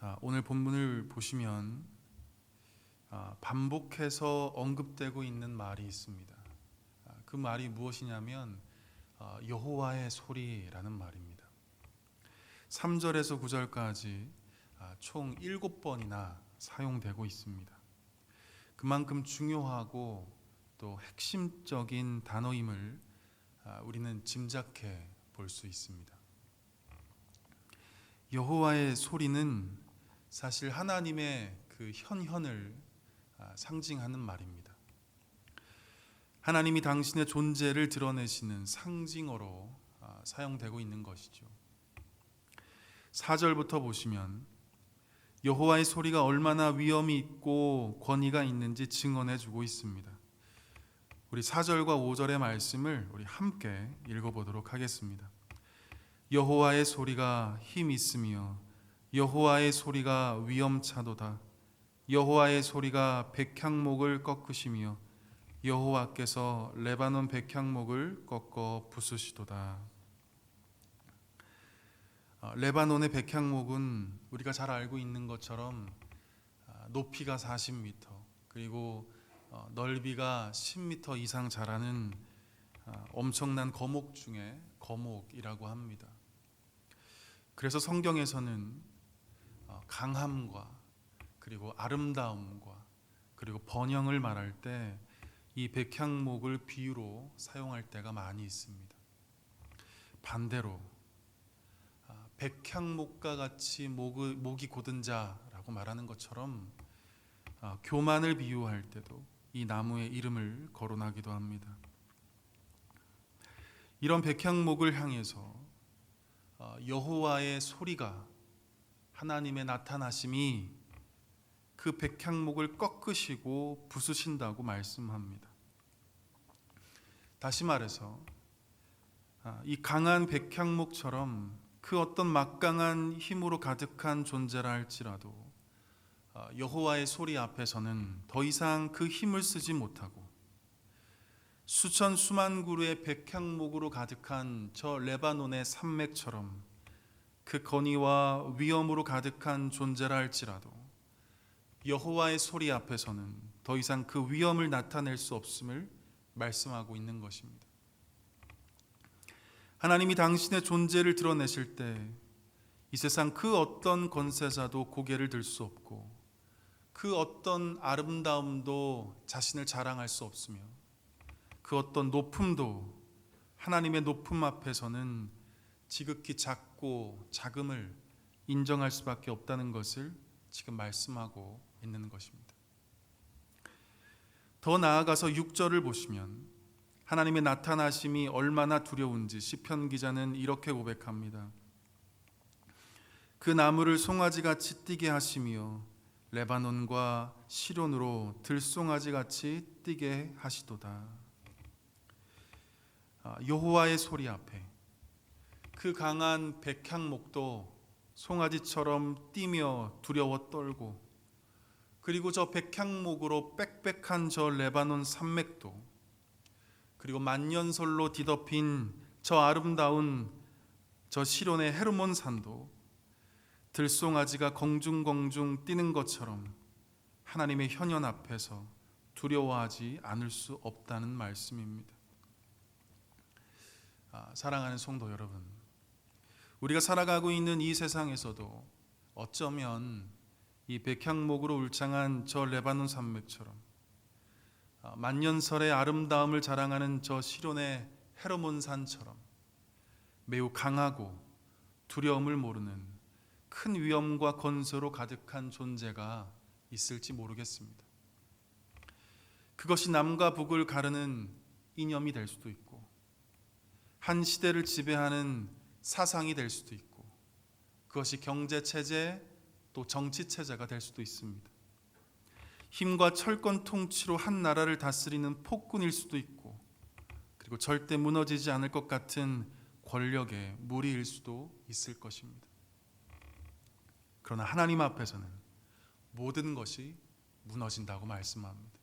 아, 오늘 본문을 보시면 아, 반복해서 언급되고 있는 말이 있습니다. 아, 그 말이 무엇이냐면 아, 여호와의 소리라는 말입니다. 3절에서 9절까지 아, 총 7번이나 사용되고 있습니다. 그만큼 중요하고 또 핵심적인 단어임을 아, 우리는 짐작해 볼 수 있습니다. 여호와의 소리는 사실 하나님의 그 현현을 아, 상징하는 말입니다. 하나님이 당신의 존재를 드러내시는 상징어로 아, 사용되고 있는 것이죠. 4절부터 보시면 여호와의 소리가 얼마나 위엄이 있고 권위가 있는지 증언해 주고 있습니다. 우리 4절과 5절의 말씀을 우리 함께 읽어 보도록 하겠습니다. 여호와의 소리가 힘 있으며 여호와의 소리가 위엄차도다. 여호와의 소리가 백향목을 꺾으시며 여호와께서 레바논 백향목을 꺾어 부수시도다. 어, 레바논의 백향목은 우리가 잘 알고 있는 것처럼 아, 높이가 40m 그리고 어, 넓이가 10m 이상 자라는 아, 엄청난 거목 중에 거목이라고 합니다. 그래서 성경에서는 어, 강함과 그리고 아름다움과 그리고 번영을 말할 때 이 백향목을 비유로 사용할 때가 많이 있습니다. 반대로 아, 백향목과 같이 목이, 곧은 자라고 말하는 것처럼 아, 교만을 비유할 때도 이 나무의 이름을 거론하기도 합니다. 이런 백향목을 향해서 어, 여호와의 소리가 하나님의 나타나심이 그 백향목을 꺾으시고 부수신다고 말씀합니다. 다시 말해서 아, 이 강한 백향목처럼 그 어떤 막강한 힘으로 가득한 존재라 할지라도 아, 여호와의 소리 앞에서는 더 이상 그 힘을 쓰지 못하고 수천 수만 그루의 백향목으로 가득한 저 레바논의 산맥처럼 그 건의와 위엄으로 가득한 존재라 할지라도 여호와의 소리 앞에서는 더 이상 그 위엄을 나타낼 수 없음을 말씀하고 있는 것입니다. 하나님이 당신의 존재를 드러내실 때 이 세상 그 어떤 권세자도 고개를 들 수 없고 그 어떤 아름다움도 자신을 자랑할 수 없으며 그 어떤 높음도 하나님의 높음 앞에서는 지극히 작 고 작음을 인정할 수밖에 없다는 것을 지금 말씀하고 있는 것입니다. 더 나아가서 6절을 보시면 하나님의 나타나심이 얼마나 두려운지 시편 기자는 이렇게 고백합니다. 그 나무를 송아지 같이 뛰게 하시며 레바논과 시론으로 들송아지 같이 뛰게 하시도다. 아, 여호와의 소리 앞에 그 강한 백향목도 송아지처럼 뛰며 두려워 떨고 그리고 저 백향목으로 빽빽한 저 레바논 산맥도 그리고 만년설로 뒤덮인 저 아름다운 저 시론의 헤르몬 산도 들송아지가 공중공중 뛰는 것처럼 하나님의 현현 앞에서 두려워하지 않을 수 없다는 말씀입니다. 아, 사랑하는 성도 여러분, 우리가 살아가고 있는 이 세상에서도 어쩌면 이 백향목으로 울창한 저 레바논 산맥처럼 아, 만년설의 아름다움을 자랑하는 저 시론의 헤르몬 산처럼 매우 강하고 두려움을 모르는 큰 위엄과 건설로 가득한 존재가 있을지 모르겠습니다. 그것이 남과 북을 가르는 이념이 될 수도 있고 한 시대를 지배하는 사상이 될 수도 있고 그것이 경제 체제 또 정치 체제가 될 수도 있습니다. 힘과 철권 통치로 한 나라를 다스리는 폭군일 수도 있고 그리고 절대 무너지지 않을 것 같은 권력의 무리일 수도 있을 것입니다. 그러나 하나님 앞에서는 모든 것이 무너진다고 말씀합니다.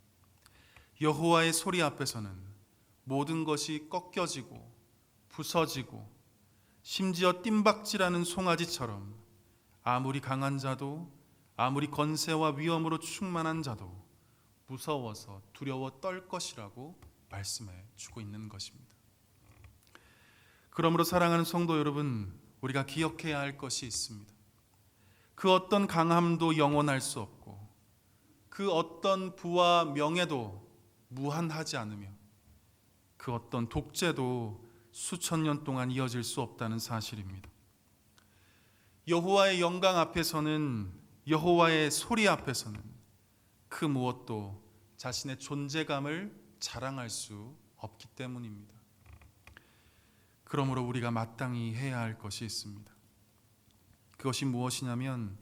여호와의 소리 앞에서는 모든 것이 꺾여지고 부서지고 심지어 뜀박질하는 송아지처럼 아무리 강한 자도 아무리 건세와 위엄으로 충만한 자도 무서워서 두려워 떨 것이라고 말씀해 주고 있는 것입니다. 그러므로 사랑하는 성도 여러분, 우리가 기억해야 할 것이 있습니다. 그 어떤 강함도 영원할 수 없고 그 어떤 부와 명예도 무한하지 않으며 그 어떤 독재도 수천 년 동안 이어질 수 없다는 사실입니다. 여호와의 영광 앞에서는 여호와의 소리 앞에서는 그 무엇도 자신의 존재감을 자랑할 수 없기 때문입니다. 그러므로 우리가 마땅히 해야 할 것이 있습니다. 그것이 무엇이냐면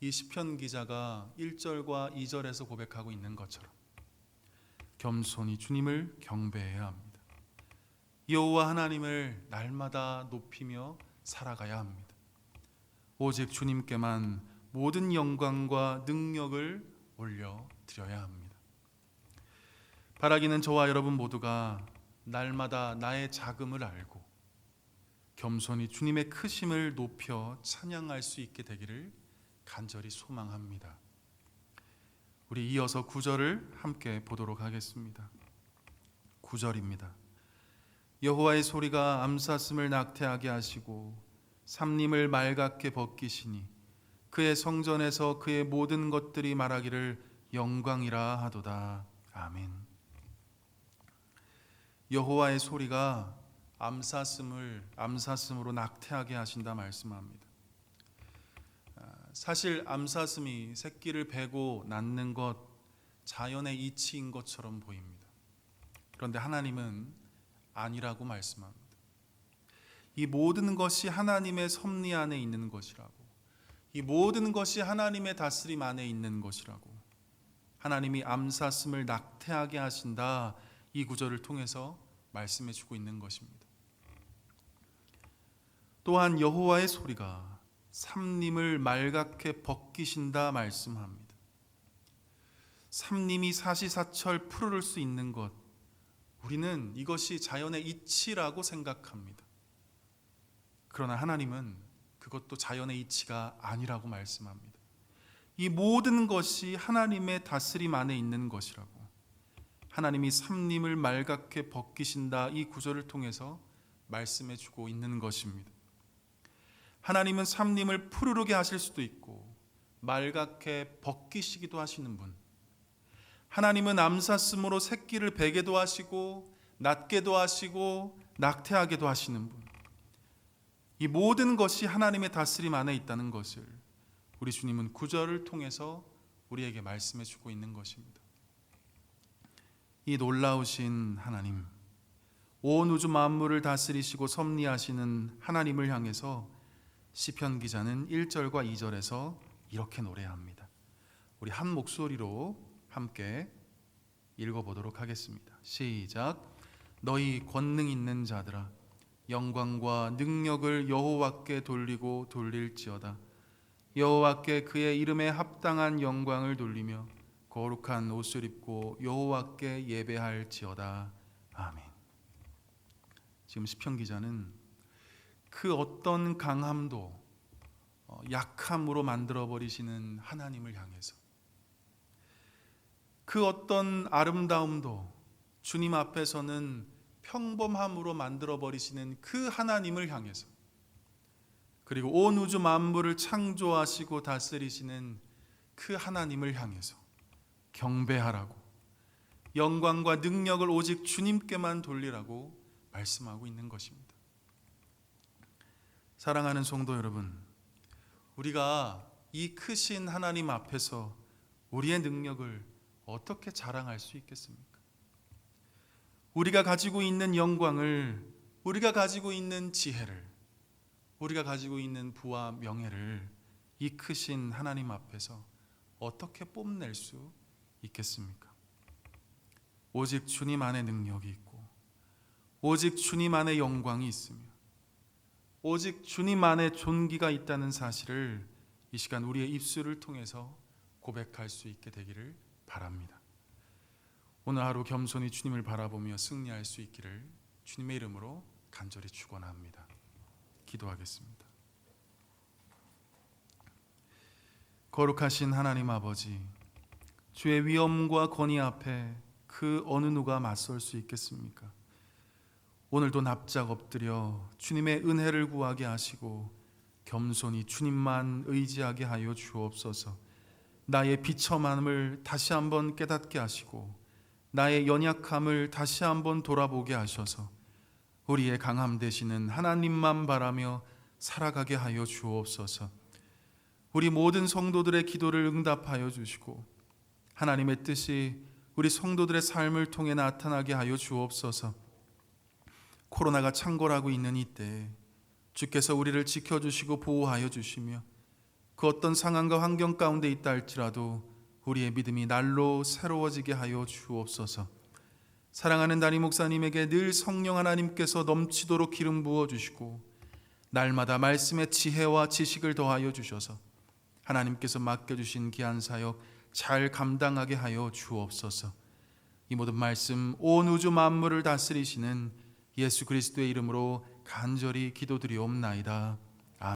이 시편 기자가 1절과 2절에서 고백하고 있는 것처럼 겸손히 주님을 경배해야 합니다. 여호와 하나님을 날마다 높이며 살아가야 합니다. 오직 주님께만 모든 영광과 능력을 올려 드려야 합니다. 바라기는 저와 여러분 모두가 날마다 나의 자금을 알고 겸손히 주님의 크심을 높여 찬양할 수 있게 되기를 간절히 소망합니다. 우리 이어서 구절을 함께 보도록 하겠습니다. 구절입니다. 여호와의 소리가 암사슴을 낙태하게 하시고 삼림을 말갛게 벗기시니 그의 성전에서 그의 모든 것들이 말하기를 영광이라 하도다. 아멘. 여호와의 소리가 암사슴을 암사슴으로 낙태하게 하신다 말씀합니다. 아, 사실 암사슴이 새끼를 베고 낳는 것 자연의 이치인 것처럼 보입니다. 그런데 하나님은 아니라고 말씀합니다. 이 모든 것이 하나님의 섭리 안에 있는 것이라고. 이 모든 것이 하나님의 다스림 안에 있는 것이라고. 하나님이 암사슴을 낙태하게 하신다. 이 구절을 통해서 말씀해 주고 있는 것입니다. 또한 여호와의 소리가 삼림을 말갛게 벗기신다 말씀합니다. 삼림이 사시사철 푸르를 수 있는 것 우리는 이것이 자연의 이치라고 생각합니다. 그러나 하나님은 그것도 자연의 이치가 아니라고 말씀합니다. 이 모든 것이 하나님의 다스림 안에 있는 것이라고. 하나님이 삼림을 말갛게 벗기신다 이 구절을 통해서 말씀해 주고 있는 것입니다. 하나님은 삼림을 푸르르게 하실 수도 있고 말갛게 벗기시기도 하시는 분. 하나님은 암사슴으로 새끼를 베게도 하시고 낳게도 하시고 낙태하게도 하시는 분. 이 모든 것이 하나님의 다스림 안에 있다는 것을 우리 주님은 구절을 통해서 우리에게 말씀해 주고 있는 것입니다. 이 놀라우신 하나님, 온 우주 만물을 다스리시고 섭리하시는 하나님을 향해서 시편 기자는 1절과 2절에서 이렇게 노래합니다. 우리 한 목소리로 함께 읽어 보도록 하겠습니다. 시작. 너희 권능 있는 자들아 영광과 능력을 여호와께 돌리고 돌릴지어다. 여호와께 그의 이름에 합당한 영광을 돌리며 거룩한 옷을 입고 여호와께 예배할지어다. 아멘. 지금 시편 기자는 그 어떤 강함도 어, 약함으로 만들어 버리시는 하나님을 향해서 그 어떤 아름다움도 주님 앞에서는 평범함으로 만들어 버리시는 그 하나님을 향해서 그리고 온 우주 만물을 창조하시고 다스리시는 그 하나님을 향해서 경배하라고 영광과 능력을 오직 주님께만 돌리라고 말씀하고 있는 것입니다. 사랑하는 성도 여러분, 우리가 이 크신 하나님 앞에서 우리의 능력을 어떻게 자랑할 수 있겠습니까? 우리가 가지고 있는 영광을, 우리가 가지고 있는 지혜를, 우리가 가지고 있는 부와 명예를 이 크신 하나님 앞에서 어떻게 뽐낼 수 있겠습니까? 오직 주님 안에 능력이 있고, 오직 주님 안에 영광이 있으며, 오직 주님 안에 존귀가 있다는 사실을 이 시간 우리의 입술을 통해서 고백할 수 있게 되기를 바랍니다. 오늘 하루 겸손히 주님을 바라보며 승리할 수 있기를 주님의 이름으로 간절히 축원합니다. 기도하겠습니다. 거룩하신 하나님 아버지, 주의 위엄과 권위 앞에 그 어느 누가 맞설 수 있겠습니까? 오늘도 납작 엎드려 주님의 은혜를 구하게 하시고 겸손히 주님만 의지하게 하여 주옵소서. 나의 비참함을 다시 한번 깨닫게 하시고 나의 연약함을 다시 한번 돌아보게 하셔서 우리의 강함 되시는 하나님만 바라며 살아가게 하여 주옵소서. 우리 모든 성도들의 기도를 응답하여 주시고 하나님의 뜻이 우리 성도들의 삶을 통해 나타나게 하여 주옵소서. 코로나가 창궐하고 있는 이때 주께서 우리를 지켜 주시고 보호하여 주시며 그 어떤 상황과 환경 가운데 있다 할지라도 우리의 믿음이 날로 새로워지게 하여 주옵소서. 사랑하는 담임 목사님에게 늘 성령 하나님께서 넘치도록 기름 부어 주시고 날마다 말씀의 지혜와 지식을 더하여 주셔서 하나님께서 맡겨 주신 귀한 사역 잘 감당하게 하여 주옵소서. 이 모든 말씀 온 우주 만물을 다스리시는 예수 그리스도의 이름으로 간절히 기도드리옵나이다.